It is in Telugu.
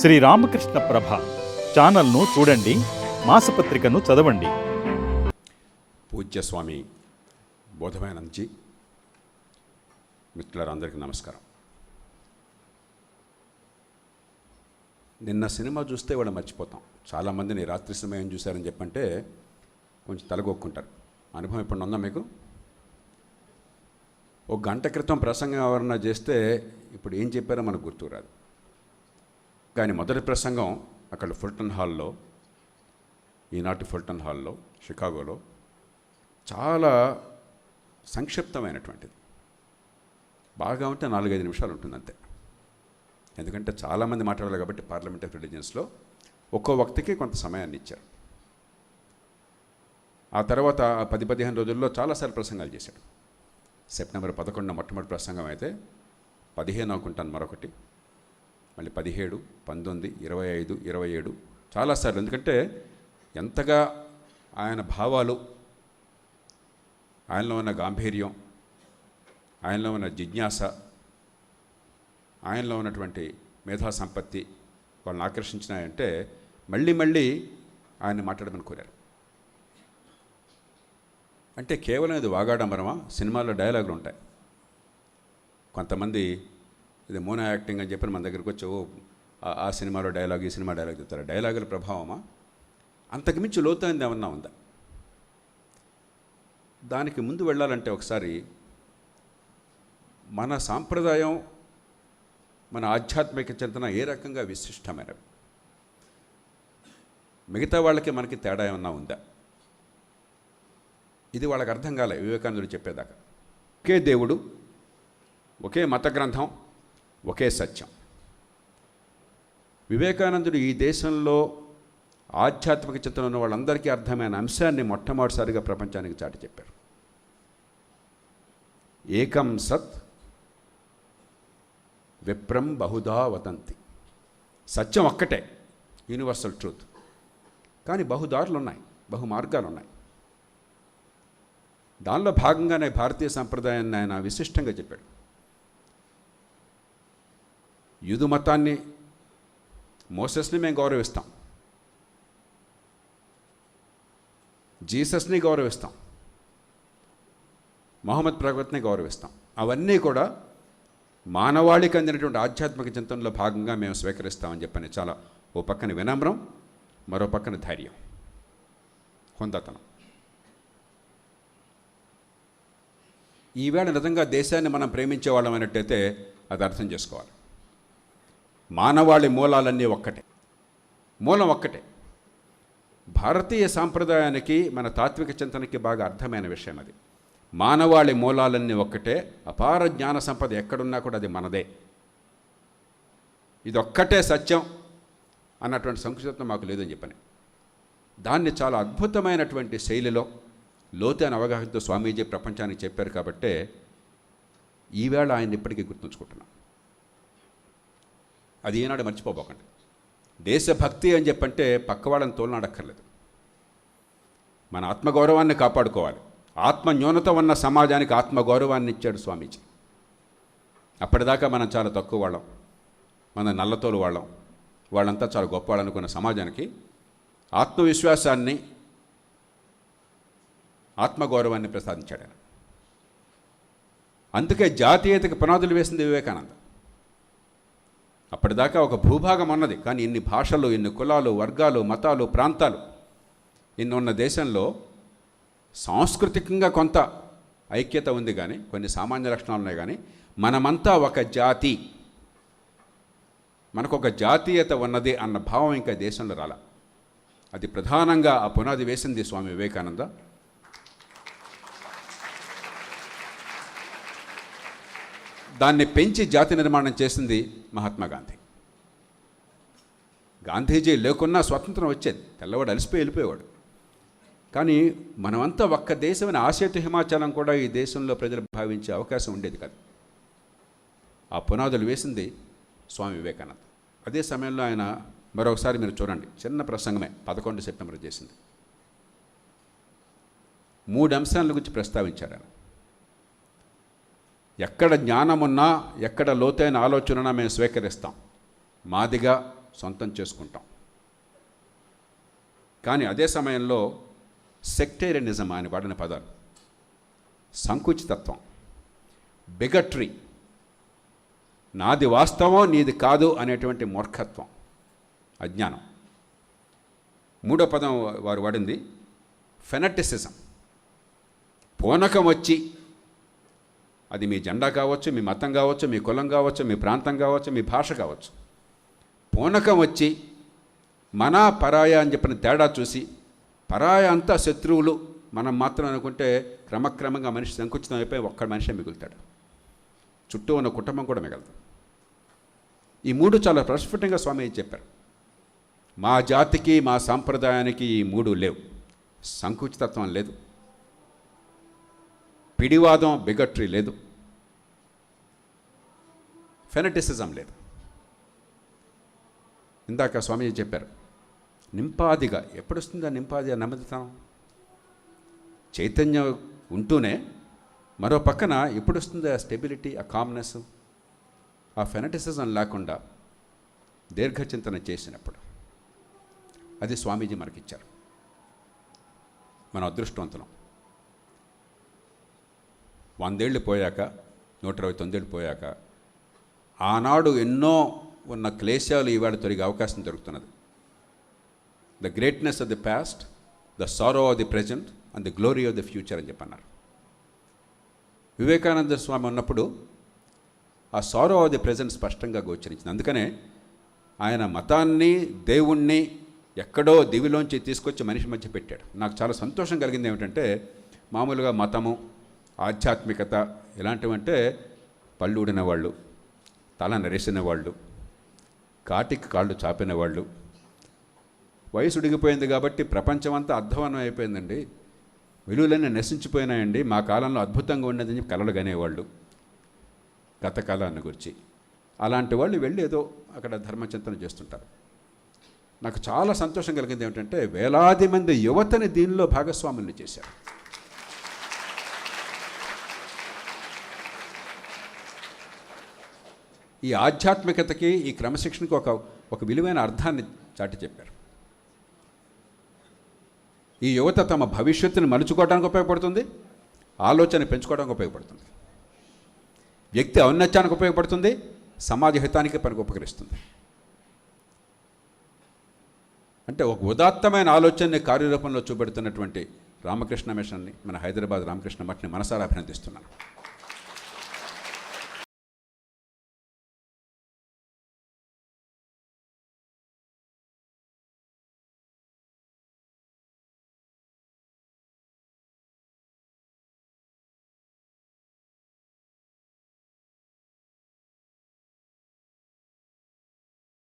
శ్రీ రామకృష్ణ ప్రభ ఛానల్ను చూడండి మాసపత్రికను చదవండి. పూజ్య స్వామి బోధమానందజీ మిత్రులందరికీ నమస్కారం. నిన్న సినిమా చూస్తే వాళ్ళు మర్చిపోతాం. చాలామందిని రాత్రి సినిమా ఏం చూశారని చెప్పంటే కొంచెం తలగొక్కుంటారు. అనుభవం ఇప్పుడు ఉందా మీకు? ఒక గంట క్రితం ప్రసంగం ఎవరన్నా చేస్తే ఇప్పుడు ఏం చెప్పారో మనకు గుర్తురాదు కానీ మొదటి ప్రసంగం అక్కడ ఫుల్టన్ హాల్లో ఈనాటి ఫుల్టన్ హాల్లో షికాగోలో చాలా సంక్షిప్తమైనటువంటిది. బాగా ఉంటే నాలుగైదు నిమిషాలు ఉంటుంది అంతే ఎందుకంటే చాలామంది మాట్లాడాలి కాబట్టి పార్లమెంట్ ఆఫ్ రిలీజియన్స్లో ఒక్కో వ్యక్తికి కొంత సమయాన్ని ఇచ్చారు. ఆ తర్వాత పది పదిహేను రోజుల్లో చాలాసార్లు ప్రసంగాలు చేశాడు. సెప్టెంబర్ పదకొండున మొట్టమొదటి ప్రసంగం అయితే పదిహేను అనుకుంటాను మరొకటి. మళ్ళీ పదిహేడు పంతొమ్మిది ఇరవై ఐదు ఇరవై ఏడు. చాలాసార్లు ఎందుకంటే ఎంతగా ఆయన భావాలు ఆయనలో ఉన్న గాంభీర్యం ఆయనలో ఉన్న జిజ్ఞాస ఆయనలో ఉన్నటువంటి మేధా సంపత్తి వాళ్ళని ఆకర్షించినాయంటే మళ్ళీ మళ్ళీ ఆయన మాట్లాడమని కోరారు. అంటే కేవలం ఇది వాగాడంబరమా? సినిమాల్లో డైలాగులు ఉంటాయి. కొంతమంది ఇది మోనో యాక్టింగ్ అని చెప్పి మన దగ్గరికి వచ్చి ఓ ఆ- ఆ సినిమాలో డైలాగ్ ఈ సినిమా డైలాగ్ చెప్తారు. డైలాగుల ప్రభావమా? అంతకుమించి లోతైంది ఏమన్నా ఉందా? దానికి ముందు వెళ్ళాలంటే ఒకసారి మన సాంప్రదాయం మన ఆధ్యాత్మిక చింతన ఏ రకంగా విశిష్టమైనవి? మిగతా వాళ్ళకి మనకి తేడా ఏమన్నా ఉందా? ఇది వాళ్ళకి అర్థం కాలే వివేకానందుడు చెప్పేదాకా. ఒకే దేవుడు ఒకే మత గ్రంథం ఒకే సత్యం. వివేకానందుడు ఈ దేశంలో ఆధ్యాత్మిక చిత్రం ఉన్న వాళ్ళందరికీ అర్థమైన అంశాన్ని మొట్టమొదటిసారిగా ప్రపంచానికి చాటి చెప్పారు ఏకం సత్ విప్రం బహుదా వదంతి. సత్యం ఒక్కటే యూనివర్సల్ ట్రూత్. కానీ బహుదారులు ఉన్నాయి బహు మార్గాలు ఉన్నాయి. దానిలో భాగంగానే భారతీయ సంప్రదాయాన్ని ఆయన విశిష్టంగా చెప్పాడు. యూదు మతాన్ని మోసెస్ని మేము గౌరవిస్తాం. జీసస్ని గౌరవిస్తాం. మొహమ్మద్ ప్రగతిని గౌరవిస్తాం. అవన్నీ కూడా మానవాళికి అందినటువంటి ఆధ్యాత్మిక చింతనలో భాగంగా మేము స్వీకరిస్తామని చెప్పని చాలా ఓ పక్కన వినమ్రం మరో పక్కన ధైర్యం. హుందతనం. ఈవేళ నిజంగా దేశాన్ని మనం ప్రేమించే వాళ్ళం అన్నట్టయితే అది అర్థం చేసుకోవాలి. మానవాళి మూలాలన్నీ ఒక్కటే. మూలం ఒక్కటే. భారతీయ సాంప్రదాయానికి మన తాత్విక చింతనకి బాగా అర్థమైన విషయం అది. మానవాళి మూలాలన్నీ ఒక్కటే అపార జ్ఞాన సంపద ఎక్కడున్నా కూడా అది మనదే. ఇది ఒక్కటే సత్యం అన్నటువంటి సంకుచితం మాకు లేదని చెప్పని. దాన్ని చాలా అద్భుతమైనటువంటి శైలిలో లోతైన అవగాహనతో స్వామీజీ ప్రపంచానికి చెప్పారు కాబట్టే ఈవేళ ఆయన ఇప్పటికీ గుర్తుంచుకుంటున్నాం. అది ఏనాడు మర్చిపోబోకండి. దేశభక్తి అని చెప్పంటే పక్క వాళ్ళని తోలనాడక్కర్లేదు. మన ఆత్మగౌరవాన్ని కాపాడుకోవాలి. ఆత్మ న్యూనత ఉన్న సమాజానికి ఆత్మగౌరవాన్ని ఇచ్చాడు స్వామీజీ. అప్పటిదాకా మనం చాలా తక్కువ వాళ్ళం. మన నల్లతోలు వాళ్ళం. వాళ్ళంతా చాలా గొప్ప వాళ్ళనుకున్న సమాజానికి ఆత్మవిశ్వాసాన్ని ఆత్మగౌరవాన్ని ప్రసాదించాడు ఆయన. అందుకే జాతీయతకి పునాదులు వేసింది వివేకానంద. అప్పటిదాకా ఒక భూభాగం ఉన్నది కానీ ఇన్ని భాషలు ఇన్ని కులాలు వర్గాలు మతాలు ప్రాంతాలు. ఇన్ని ఉన్న దేశంలో సాంస్కృతికంగా కొంత ఐక్యత ఉంది కానీ కొన్ని సామాన్య లక్షణాలు ఉన్నాయి కానీ మనమంతా ఒక జాతి. మనకు ఒక జాతీయత ఉన్నది అన్న భావం ఇంకా దేశంలో రాల. అది ప్రధానంగా ఆ పునాది వేసింది స్వామి వివేకానంద. దాన్ని పెంచి జాతి నిర్మాణం చేసింది మహాత్మా గాంధీ. గాంధీజీ లేకున్నా స్వతంత్రం వచ్చేది. తెల్లవాడు అలసిపోయి వెళ్ళిపోయేవాడు. కానీ మనమంతా ఒక్క దేశమైన ఆసేతు హిమాచలం కూడా ఈ దేశంలో ప్రజలు భావించే అవకాశం ఉండేది కాదు. ఆ పునాదులు వేసింది స్వామి వివేకానంద. అదే సమయంలో ఆయన మరొకసారి మీరు చూడండి. చిన్న ప్రసంగమే. పదకొండు సెప్టెంబర్ చేసింది. మూడు అంశాల గురించి ప్రస్తావించారు ఆయన. ఎక్కడ జ్ఞానమున్నా ఎక్కడ లోతైన ఆలోచన మేము స్వీకరిస్తాం. మాదిగా సొంతం చేసుకుంటాం. కానీ అదే సమయంలో సెక్టేరియనిజం అని వాడిన పదాలు. సంకుచితత్వం. బిగట్రీ. నాది వాస్తవం నీది కాదు అనేటువంటి మూర్ఖత్వం. అజ్ఞానం. మూడో పదం వారు వాడింది ఫెనటిసిజం. పూనకం వచ్చి అది మీ జెండా కావచ్చు మీ మతం కావచ్చు మీ కులం కావచ్చు మీ ప్రాంతం కావచ్చు మీ భాష కావచ్చు. పూనకం వచ్చి మన పరాయ అని చెప్పిన తేడా చూసి పరాయ అంతా శత్రువులు మనం మాత్రం అనుకుంటే క్రమక్రమంగా మనిషి సంకుచితం అయిపోయి ఒక్క మనిషే మిగులుతాడు. చుట్టూ ఉన్న కుటుంబం కూడా మిగలదు. ఈ మూడు చాలా ప్రస్ఫుటంగా స్వామి చెప్పారు. మా జాతికి మా సాంప్రదాయానికి ఈ మూడు లేవు. సంకుచితత్వం లేదు. పిడివాదం బిగట్రీ లేదు. ఫెనటిసిజం లేదు. ఇందాక స్వామీజీ చెప్పారు నింపాదిగా. ఎప్పుడు వస్తుంది ఆ నింపాది నెమ్మదితనం చైతన్యం ఉంటూనే మరో పక్కన ఎప్పుడు వస్తుంది ఆ స్టెబిలిటీ ఆ కామ్నెస్ ఆ ఫెనటిసిజం లేకుండా దీర్ఘచింతన చేసినప్పుడు? అది స్వామీజీ మనకిచ్చారు. మన అదృష్టవంతులం. వందేళ్ళు పోయాక నూట ఇరవై తొమ్మిదేళ్ళు పోయాక ఆనాడు ఎన్నో ఉన్న క్లేశాలు ఇవాళ తొలగే అవకాశం దొరుకుతున్నది. The greatness of the past the sorrow of the present and the glory of the future అని చెప్పన్నారు. వివేకానంద స్వామి ఉన్నప్పుడు ఆ సారో ఆఫ్ ది ప్రజెంట్ స్పష్టంగా గోచరించింది. అందుకనే ఆయన మతాన్ని దేవుణ్ణి ఎక్కడో దివిలోంచి తీసుకొచ్చి మనిషి మధ్య పెట్టాడు. నాకు చాలా సంతోషం కలిగింది ఏమిటంటే మామూలుగా మతము ఆధ్యాత్మికత ఇలాంటివంటే పళ్ళు ఊడిన వాళ్ళు తల నరిసిన వాళ్ళు కాటికి కాళ్ళు చాపిన వాళ్ళు వయసు ఉడిగిపోయింది కాబట్టి ప్రపంచమంతా అధ్వానం అయిపోయిందండి. విలువలన్నీ నశించిపోయినాయండి. మా కాలంలో అద్భుతంగా ఉన్నదని చెప్పి కలలు కనేవాళ్ళు గత కాలాన్ని గురించి. అలాంటి వాళ్ళు వెళ్ళి ఏదో అక్కడ ధర్మచింతన చేస్తుంటారు. నాకు చాలా సంతోషం కలిగింది ఏమిటంటే వేలాది మంది యువతని దీనిలో భాగస్వాముల్ని చేశారు. ఈ ఆధ్యాత్మికతకి ఈ క్రమశిక్షణకి ఒక ఒక విలువైన అర్థాన్ని చాటి చెప్పారు. ఈ యువత తమ భవిష్యత్తుని మలుచుకోవడానికి ఉపయోగపడుతుంది ఆలోచన పెంచుకోవడానికి ఉపయోగపడుతుంది. వ్యక్తి ఔన్నత్యానికి ఉపయోగపడుతుంది సమాజ హితానికి పనికి ఉపకరిస్తుంది. అంటే ఒక ఉదాత్తమైన ఆలోచనని కార్యరూపంలో చూపెడుతున్నటువంటి రామకృష్ణ మిషన్ని మన హైదరాబాద్ రామకృష్ణ మఠని మనసారా అభినందిస్తున్నాను.